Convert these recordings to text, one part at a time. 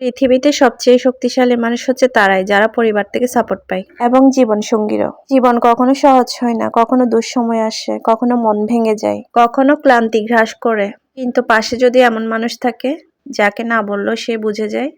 পৃথিবীতে সবচেয়ে শক্তিশালী মানুষ হচ্ছে তারাই যারা পরিবার থেকে সাপোর্ট পায়। এবং জীবন সঙ্গীরও। জীবন কখনো সহজ হয় না কখনো দুঃসময় আসে কখনো মন ভেঙে যায়। কখনো ক্লান্তি গ্রাস করে কিন্তু পাশে যদি এমন মানুষ থাকে যাকে না বললেও সে বুঝে যায়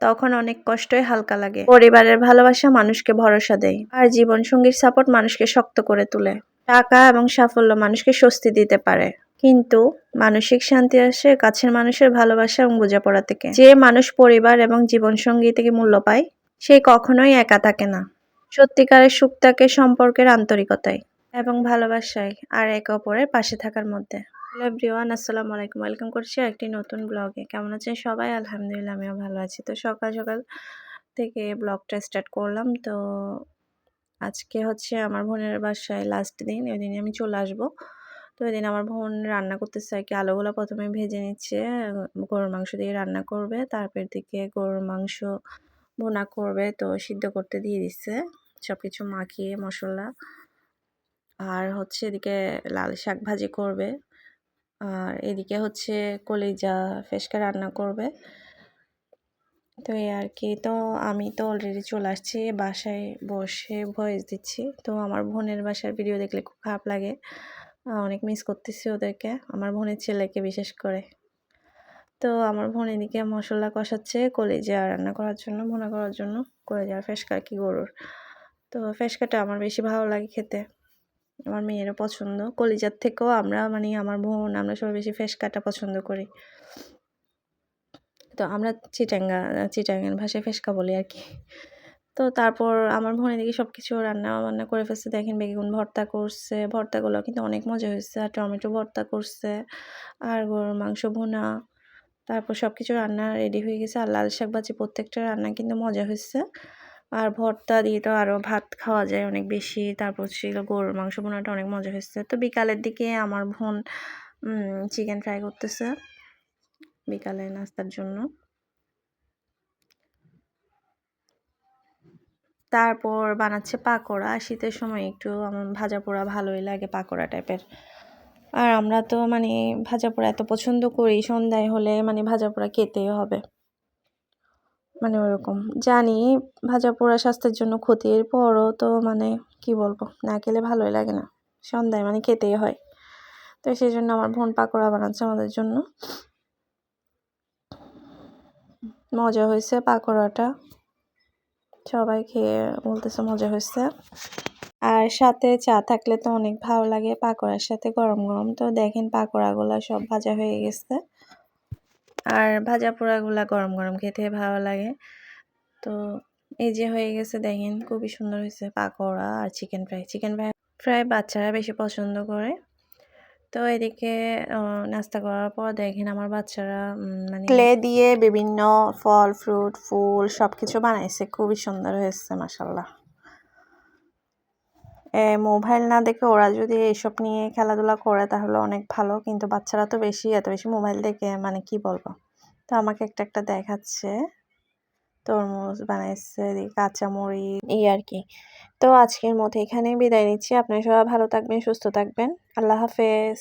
তখন অনেক কষ্টই হালকা লাগে। পরিবারের ভালোবাসা মানুষকে ভরসা দেয় আর জীবন সঙ্গীর সাপোর্ট মানুষকে শক্ত করে তোলে। টাকা এবং সাফল্য মানুষকে স্বস্তি দিতে পারে। কিন্তু মানসিক শান্তি আসে কাছের মানুষের ভালোবাসা এবং বোঝাপড়া থেকে। যে মানুষ পরিবার এবং জীবনসঙ্গী থেকে মূল্য পায়, সে কখনোই একা থাকে না। সত্যিকারের সুখ থাকে সম্পর্কের আন্তরিকতায় এবং ভালোবাসায় আর একে অপরের পাশে থাকার মধ্যে। এভরিওয়ান, আসসালামু আলাইকুম। ওয়েলকাম করছি একটি নতুন ব্লগে। কেমন আছেন সবাই? আলহামদুলিল্লাহ, আমিও ভালো আছি। তো সকাল সকাল থেকে ব্লগটা স্টার্ট করলাম। তো আজকে হচ্ছে আমার বোনের বাসায় লাস্ট দিন, ওই দিনে আমি চলে আসব। তো এদিন আমার বোন রান্না করতেছে আর কি, আলুগুলো প্রথমে ভেজে নিচ্ছে গরুর মাংস দিয়ে রান্না করবে, তারপর দিকে গরুর মাংস ভোনা করবে, তো সিদ্ধ করতে দিয়ে দিচ্ছে সব কিছু মাখিয়ে মশলা, আর হচ্ছে এদিকে লাল শাক ভাজি করবে, আর এদিকে হচ্ছে কলিজা ফেসকা রান্না করবে, তো এই আর কি, তো আমি তো অলরেডি চলে আসছি, বাসায় বসে ভয়েস দিচ্ছি, তো আমার বোনের বাসার ভিডিও দেখলে খুব খারাপ লাগে অনেক মিস করতেছি ওদেরকে, আমার বোনের ছেলেকে বিশেষ করে। তো আমার বোন এদিকে মশলা কষাচ্ছে কলেজা রান্না করার জন্য, ভোনা করার জন্য। কলেজার ফেসকা কি গরুর। তো ফেসকাটা আমার বেশি ভালো লাগে খেতে। আমার মেয়েরও পছন্দ। কলিজার থেকেও আমরা মানে আমার বোন, আমরা সবাই বেশি ফেসকাটা পছন্দ করি। তো আমরা চিটাঙ্গা, চিটাঙ্গার ভাষায় ফেসকা বলি আর কি। তো তারপর আমার বোন এদিকে সব কিছু রান্না বান্না করে ফেলছে। দেখেন বেগুন ভর্তা করছে। ভর্তাগুলো কিন্তু অনেক মজা হয়েছে। আর টমেটো ভর্তা করছে। আর গরুর মাংস ভুনা। তারপর সব কিছু রান্না রেডি হয়ে গেছে। আর লাল শাক ভাজি প্রত্যেকটা রান্না কিন্তু মজা হয়েছে। আর ভর্তা দিয়ে তো আরও ভাত খাওয়া যায় অনেক বেশি। তারপর ছিল গরুর মাংস বোনাটা অনেক মজা হয়েছে। তো বিকালের দিকে আমার বোন চিকেন ফ্রাই করতেছে। বিকালে নাস্তার জন্য। তারপর বানাচ্ছে পাকোড়া। শীতের সময় একটু আমার ভাজা পোড়া ভালোই লাগে পাকোড়া টাইপের আর আমরা তো মানে ভাজা পোড়া এত পছন্দ করি, সন্ধ্যায় হলে মানে ভাজা পোড়া খেতেই হবে। মানে ওরকম। জানি ভাজা পোড়া স্বাস্থ্যের জন্য ক্ষতির, পরও তো মানে কি বলব, না খেলে ভালোই লাগে না। সন্ধ্যায় মানে খেতেই হয়। তো সেই জন্য আমার বোন পাকোড়া বানাচ্ছে আমাদের জন্য। মজা হয়েছে পাকোড়াটা। সবাই খেয়ে বলতেছে মজা হয়েছে। আর সাথে চা থাকলে তো অনেক ভালো লাগে, পাকোড়ার সাথে গরম গরম। তো দেখেন পাকোড়াগুলো সব ভাজা হয়ে গেছে। আর ভাজা পোড়াগুলো গরম গরম খেতে ভালো লাগে। তো এই যে হয়ে গেছে দেখেন, খুবই সুন্দর হয়েছে পাকোড়া আর chicken fry. Chicken fry fry বাচ্চারা বেশি পছন্দ করে। তো এদিকে নাস্তা করার পর দেখেন আমার বাচ্চারা মানে ক্লে দিয়ে বিভিন্ন ফল, ফ্রুট, ফুল সব কিছু বানাইছে। খুবই সুন্দর হয়েছে মাসাল্লাহ মোবাইল না দেখে ওরা যদি এসব নিয়ে খেলাধুলা করে তাহলে অনেক ভালো, কিন্তু বাচ্চারা তো বেশি, এত বেশি মোবাইল দেখে মানে কি বলব? তো আমাকে একটা একটা দেখাচ্ছে। তরমুজ বানাইছে কাঁচামরি এই আর কি। তো আজকের মতো এখানেই বিদায় নিচ্ছি। আপনারা সবাই ভালো থাকবেন, সুস্থ থাকবেন। আল্লাহ হাফেজ।